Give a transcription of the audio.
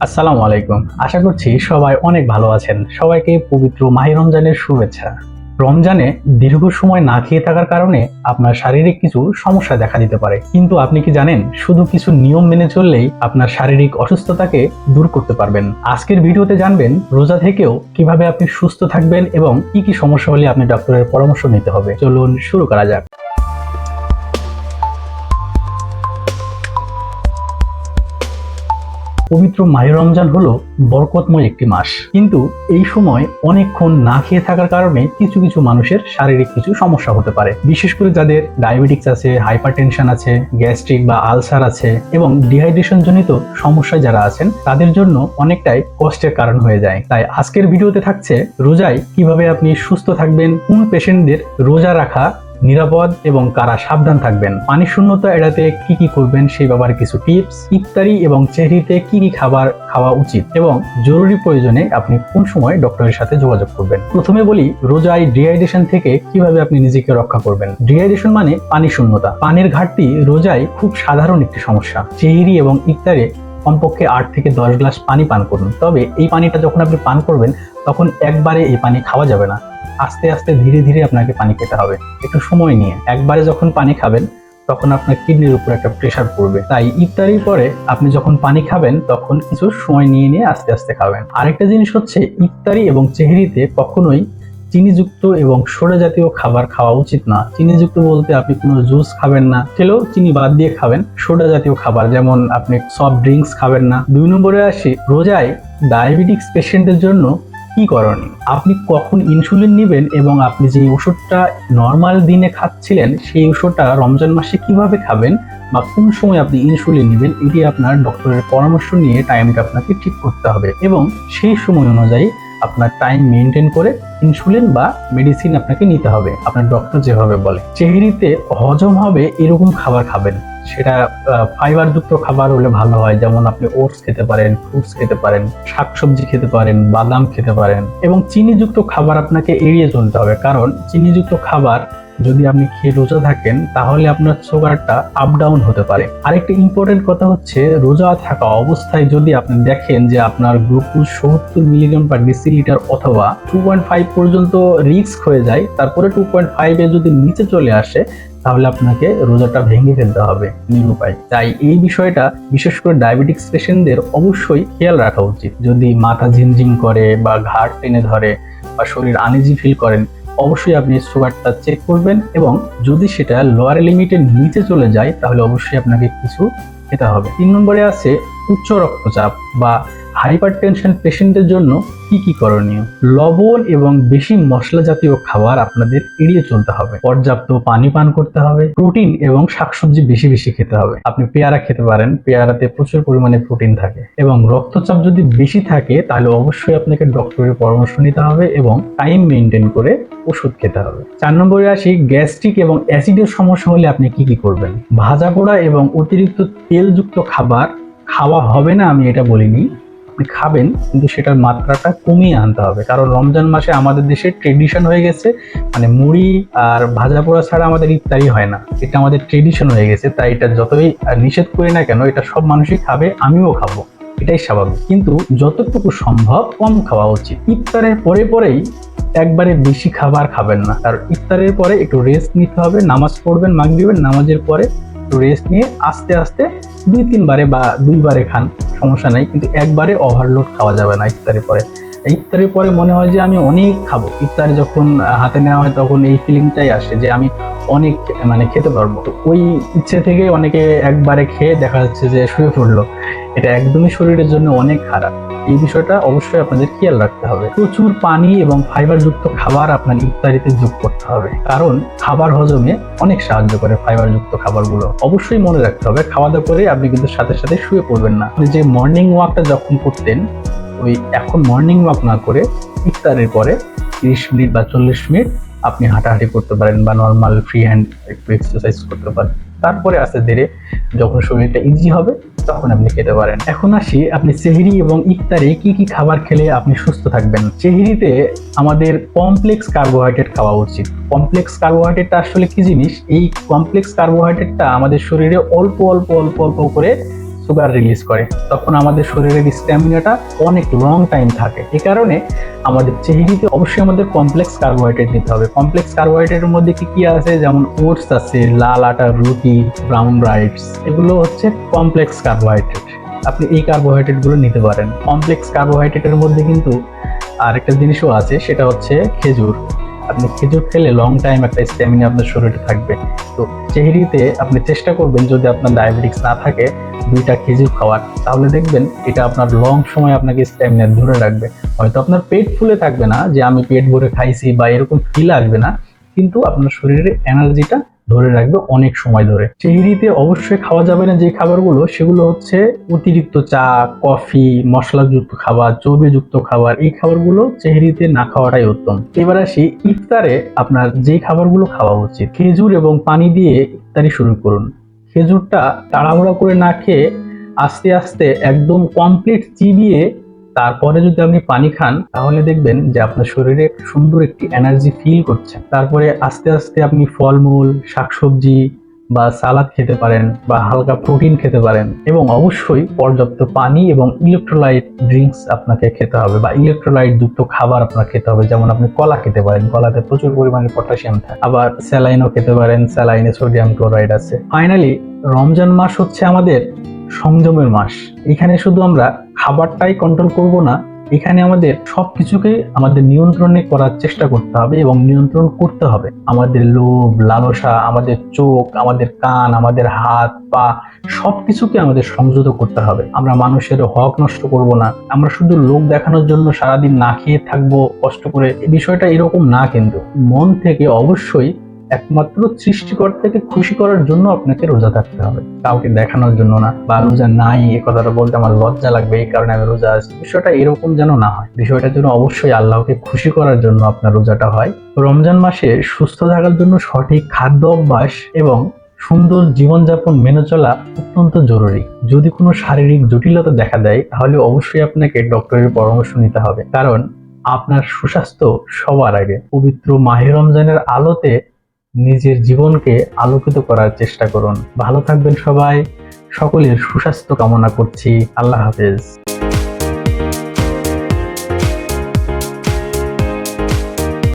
আসসালামু আলাইকুম। আশা করছি সবাই অনেক ভালো আছেন। সবাইকে পবিত্র মাহি রমজানের শুভেচ্ছা। রমজানে দীর্ঘ সময় না খেয়ে থাকার কারণে আপনার শারীরিক কিছু সমস্যা দেখা দিতে পারে। কিন্তু আপনি কি জানেন, শুধু কিছু নিয়ম মেনে চললেই আপনার শারীরিক অসুস্থতাকে দূর করতে পারবেন। আজকের ভিডিওতে জানবেন, রোজা থেকেও কীভাবে আপনি সুস্থ থাকবেন এবং কি কি সমস্যা হলে আপনি ডক্টরের পরামর্শ নিতে হবে। চলুন শুরু করা যাক। পবিত্র মাহে রমজান হলো বরকতময় একটি মাস। কিন্তু এই সময় অনেকক্ষণ না খেয়ে থাকার কারণে কিছু কিছু মানুষের শারীরিক কিছু সমস্যা হতে পারে। বিশেষ করে যাদের ডায়াবেটিক্স আছে হাইপার আছে, গ্যাস্ট্রিক বা আলসার আছে এবং ডিহাইড্রেশন জনিত সমস্যায় যারা আছেন, তাদের জন্য অনেকটাই কষ্টের কারণ হয়ে যায়। তাই আজকের ভিডিওতে থাকছে রোজায় কীভাবে আপনি সুস্থ থাকবেন, কোন পেশেন্টদের রোজা রাখা নিরাপদ এবং কারা সাবধান থাকবেন? পানি শূন্যতা এড়াতে কি কি করবেন? সেই ব্যাপারে কিছু টিপস। ইফতারি এবং চেহরিতে কি কি খাবার খাওয়া উচিত? এবং জরুরি প্রয়োজনে আপনি কোন সময় ডক্টরের সাথে যোগাযোগ করবেন? প্রথমে বলি, রোজায় ডিহাইড্রেশন থেকে কীভাবে আপনি নিজেকে রক্ষা করবেন? ডিহাইড্রেশন মানে পানি শূন্যতা। পানির ঘাটতি রোজায় খুব সাধারণ একটি সমস্যা। চেহারি এবং ইফতারে কমপক্ষে আট থেকে দশ গ্লাস পানি পান করুন। তবে এই পানিটা যখন আপনি পান করবেন, তখন একবারে এই পানি খাওয়া যাবে না। আস্তে আস্তে ধীরে ধীরে আপনাকে পানি খেতে হবে। একটু সময় নিয়ে। একবারে যখন পানি খাবেন, তখন আপনার কিডনির উপর একটা প্রেশার পড়বে। তাই ইফতারির পরে আপনি যখন পানি খাবেন, তখন কিছু সময় নিয়ে নিয়ে আস্তে আস্তে খাবেন। আরেকটা জিনিস হচ্ছে, ইফতারি এবং চেহারিতে কখনোই চিনিযুক্ত এবং সোডা জাতীয় খাবার খাওয়া উচিত না। চিনিযুক্ত বলতে আপনি কোনো জুস খাবেন না। খেলেও চিনি বাদ দিয়ে খাবেন। সোডা জাতীয় খাবার, যেমন আপনি সফট ড্রিঙ্কস খাবেন না। দুই নম্বরে আসি, রোজায় ডায়াবেটিক্স পেশেন্টের জন্য কি করণীয়? আপনি কখন ইনসুলিন নেবেন এবং আপনি যে ওষুধটা নর্মাল দিনে খাচ্ছিলেন, সেই ওষুধটা রমজান মাসে কীভাবে খাবেন বা কোন সময় আপনি ইনসুলিন নেবেন, এটি আপনার ডক্টরের পরামর্শ নিয়ে টাইমটা আপনাকে ঠিক করতে হবে এবং সেই সময় অনুযায়ী আপনার টাইম মেনটেন করে ইনসুলিন বা মেডিসিন আপনাকে নিতে হবে। আপনার ডক্টর যেভাবে বলে, চেহারিতে হজম হবে এরকম খাবার খাবেন। সেটা ফাইবার যুক্ত খাবার হলে ভালো হয়। যেমন আপনি ওটস খেতে পারেন ফ্রুটস খেতে পারেন, শাকসবজি খেতে পারেন, বাদাম খেতে পারেন। এবং চিনিযুক্ত খাবার আপনাকে এড়িয়ে চলতে হবে। কারণ চিনিযুক্ত খাবার যদি আপনি খেয়ে রোজা থাকেন, তাহলে আপনার সুগারটা আপ ডাউন হতে পারে। আরেকটা ইম্পর্টেন্ট কথা হচ্ছে, রোজা থাকা অবস্থায় যদি আপনি দেখেন যে আপনার গ্লুকোজ সত্তর মিলিগ্রাম পার ডিসিলিটার অথবা টু পয়েন্ট ফাইভ পর্যন্ত রিস্ক হয়ে যায়, তারপরে টু পয়েন্ট ফাইভে যদি নিচে চলে আসে, তাহলে আপনাকে রোজাটা ভেঙে ফেলতে হবে নিরুপায়। তাই এই বিষয়টা, বিশেষ করে ডায়াবেটিক্স পেশেন্টদের অবশ্যই খেয়াল রাখা উচিত। যদি মাথা ঝিমঝিম করে বা ঘাড় টেনে ধরে বা শরীর আনিজি ফিল করেন অবশ্যই আপনি সুগারটা চেক করবেন এবং যদি সেটা লোয়ার লিমিটের নিচে চলে যায়, তাহলে অবশ্যই আপনাকে কিছু খেতে হবে। তিন নম্বরে আছে উচ্চ রক্তচাপ বা হাইপার টেনশন পেশেন্টের জন্য কি কি করণীয়? লবণ এবং বেশি মশলা জাতীয় খাবার আপনাদের এড়িয়ে চলতে হবে। পর্যাপ্ত পানি পান করতে হবে, প্রোটিন এবং শাকসবজি বেশি বেশি খেতে হবে। আপনি পেয়ারা খেতে পারেন, পেয়ারাতে প্রচুর পরিমাণে প্রোটিন থাকে এবং রক্তচাপ যদি বেশি থাকে, তাহলে অবশ্যই আপনাকে ডক্টরের পরামর্শ নিতে হবে এবং টাইম মেনটেন করে ওষুধ খেতে হবে। চার নম্বরে আসি, গ্যাস্ট্রিক এবং অ্যাসিডের সমস্যা হলে আপনি কি কি করবেন? ভাজা পোড়া এবং অতিরিক্ত তেলযুক্ত খাবার খাওয়া হবে না, আমি এটা বলিনি। আপনি খাবেন, কিন্তু সেটার মাত্রাটা কমিয়ে আনতে হবে। কারণ রমজান মাসে আমাদের দেশে ট্রেডিশন হয়ে গেছে মানে মুড়ি আর ভাজা পোড়া ছাড়া আমাদের ইফতারি হয় না। এটা আমাদের ট্রেডিশন হয়ে গেছে, তাই এটা যতই নিষেধ করি না কেন, এটা সব মানুষই খাবে, আমিও খাব। এটাই স্বাভাবিক। কিন্তু যতটুকু সম্ভব কম খাওয়া উচিত। ইফতারের পরে পরেই একবারে বেশি খাবার খাবেন না। কারণ ইফতারের পরে একটু রেস্ট নিতে হবে, নামাজ পড়বেন মাগ মাগরিবের, নামাজের পরে একটু রেস্ট নিয়ে আস্তে আস্তে দুই তিনবারে বা দুইবারে খান, সমস্যা নাই, কিন্তু একবারে ওভারলোড খাওয়া যাবে না ইফতারের পরে। ইফতারের পরে মনে হয় যে আমি অনেক খাব। ইফতারে যখন হাতে নেওয়া হয় তখন এই ফিলিংটাই আসে যে আমি অনেক মানে খেতে পারব। ওই ইচ্ছে থেকে অনেকে একবারে খেয়ে দেখা যাচ্ছে যে শুয়ে পড়ল। এটা একদমই শরীরের জন্য অনেক খারাপ। এই বিষয়টা অবশ্যই আপনাদের খেয়াল রাখতে হবে। প্রচুর পানি এবং ফাইবার যুক্ত খাবার আপনার ইফতারিতে যোগ করতে হবে। কারণ খাবার হজমে অনেক সাহায্য করে ফাইবার যুক্ত খাবারগুলো। অবশ্যই মনে রাখতে হবে, খাওয়া দাওয়া করে আপনি কিন্তু সাথে সাথে শুয়ে পড়বেন না। যে মর্নিং ওয়াকটা যখন করতেন ওই এখন মর্নিং ওয়াক না করে ইফতারের পরে তিরিশ মিনিট বা চল্লিশ মিনিট আপনি হাঁটাহাঁটি করতে পারেন বা নর্মাল ফ্রি হ্যান্ড একটু এক্সারসাইজ করতে পারেন। তারপরে আস্তে ধীরে যখন শরীরটা ইজি হবে, তখন আপনি খেতে পারেন। এখন আসি, আপনি সেহরি এবং ইফতারে কি কি খাবার খেলে আপনি সুস্থ থাকবেন? সেহরিতে আমাদের কমপ্লেক্স কার্বোহাইড্রেট খাওয়া উচিত। কমপ্লেক্স কার্বোহাইড্রেটটা আসলে কি জিনিস? এই কমপ্লেক্স কার্বোহাইড্রেটটা আমাদের শরীরে অল্প অল্প অল্প অল্প করে সুগার রিলিজ করে, তখন আমাদের শরীরের স্ট্যামিনাটা অনেক লং টাইম থাকে। এ কারণে আমাদের চেহারিতে অবশ্যই আমাদের কমপ্লেক্স কার্বোহাইড্রেট নিতে হবে। কমপ্লেক্স কার্বোহাইড্রেটের মধ্যে কি কি আছে? যেমন ওটস আছে, লাল আটা, রুটি ব্রাউন রাইস এগুলো হচ্ছে কমপ্লেক্স কার্বোহাইড্রেট আপনি এই কার্বোহাইড্রেটগুলো নিতে পারেন। কমপ্লেক্স কার্বোহাইড্রেটের মধ্যে কিন্তু আরেকটা জিনিসও আছে, সেটা হচ্ছে খেজুর। আপনি খেজুর খেলে লং টাইম একটা স্ট্যামিনা আপনার শরীরে থাকবে। তো চেহারিতে আপনি চেষ্টা করবেন, যদি আপনার ডায়াবেটিক্স না থাকে দুইটা খেজুর খাওয়ার, তাহলে দেখবেন এটা আপনার লং সময় আপনাকে স্ট্যামিনা ধরে রাখবে। হয়তো আপনার পেট ফুলে থাকবে না যে আমি পেট ভরে খাইছি বা এরকম ফিল আসবে না, কিন্তু আপনার শরীরে এনার্জিটা ধরে রাখবে অনেক সময় ধরে। চেহারিতে অবশ্যই খাওয়া যাবে না যে খাবারগুলো, সেগুলো হচ্ছে অতিরিক্ত চা, কফি, মশলাযুক্ত খাবার, চর্বিযুক্ত খাবার, এই খাবারগুলো চেহারিতে না খাওয়াটাই উত্তম। এবার আসি ইফতারে আপনার যে খাবারগুলো খাওয়া উচিত। খেজুর এবং পানি দিয়ে ইফতারি শুরু করুন। খেজুরটা তাড়াহুড়া করে না খেয়ে আস্তে আস্তে একদম কমপ্লিট চিবিয়ে তারপরে যদি আপনি পানি খান, তাহলে দেখবেন যে আপনার শরীরে সুন্দর একটি এনার্জি ফিল করছে। তারপরে আস্তে আস্তে আপনি ফলমূল, শাকসবজি বা সালাদ খেতে পারেন বা হালকা প্রোটিন খেতে পারেন এবং অবশ্যই পর্যাপ্ত পানি এবং ইলেকট্রোলাইট ড্রিঙ্কস আপনাকে খেতে হবে বা ইলেকট্রোলাইট যুক্ত খাবার আপনার খেতে হবে। যেমন আপনি কলা খেতে পারেন, কলাতে প্রচুর পরিমাণে পটাশিয়াম থাকে। আবার স্যালাইনও খেতে পারেন স্যালাইনে সোডিয়াম ক্লোরাইড আছে। ফাইনালি রমজান মাস হচ্ছে আমাদের সংযমের মাস। এখানে শুধু আমরা খাবারটাই কন্ট্রোল করব না এখানে আমাদের সবকিছুকে আমাদের নিয়ন্ত্রণে করার চেষ্টা করতে হবে এবং নিয়ন্ত্রণ করতে হবে। আমাদের লোভ, লালসা, আমাদের চোখ, আমাদের কান, আমাদের হাত, পা সব কিছুকে আমাদের সংযত করতে হবে। আমরা মানুষের হক নষ্ট করব না। আমরা শুধু লোক দেখানোর জন্য সারাদিন না খেয়ে থাকব, কষ্ট করে। বিষয়টা এরকম না কিন্তু। মন থেকে অবশ্যই একমাত্র সৃষ্টিকর্তাকে খুশি করার জন্য আপনাকে রোজা থাকতে হবে। কাউকে দেখানোর জন্য না, বা রোজা নাই এই কথাটা বলতে আমার লজ্জা লাগবে, এই কারণে আমি রোজা আছি। বিষয়টা এরকম যেন না হয়। বিষয়টার জন্য অবশ্যই আল্লাহকে খুশি করার জন্য আপনার রোজাটা হয়। রমজান মাসে সুস্থ থাকার জন্য সঠিক খাদ্য অভ্যাস এবং সুন্দর জীবনযাপন মেনে চলা অত্যন্ত জরুরি। যদি কোনো শারীরিক জটিলতা দেখা দেয়, তাহলে অবশ্যই আপনাকে ডক্টরের পরামর্শ নিতে হবে। কারণ আপনার সুস্বাস্থ্য সবার আগে। পবিত্র মাহে রমজানের আলোতে নিজের জীবনকে আলোকিত করার চেষ্টা করুন। ভালো থাকবেন সবাই। সকলের সুস্বাস্থ্য কামনা করছি। আল্লাহ হাফেজ।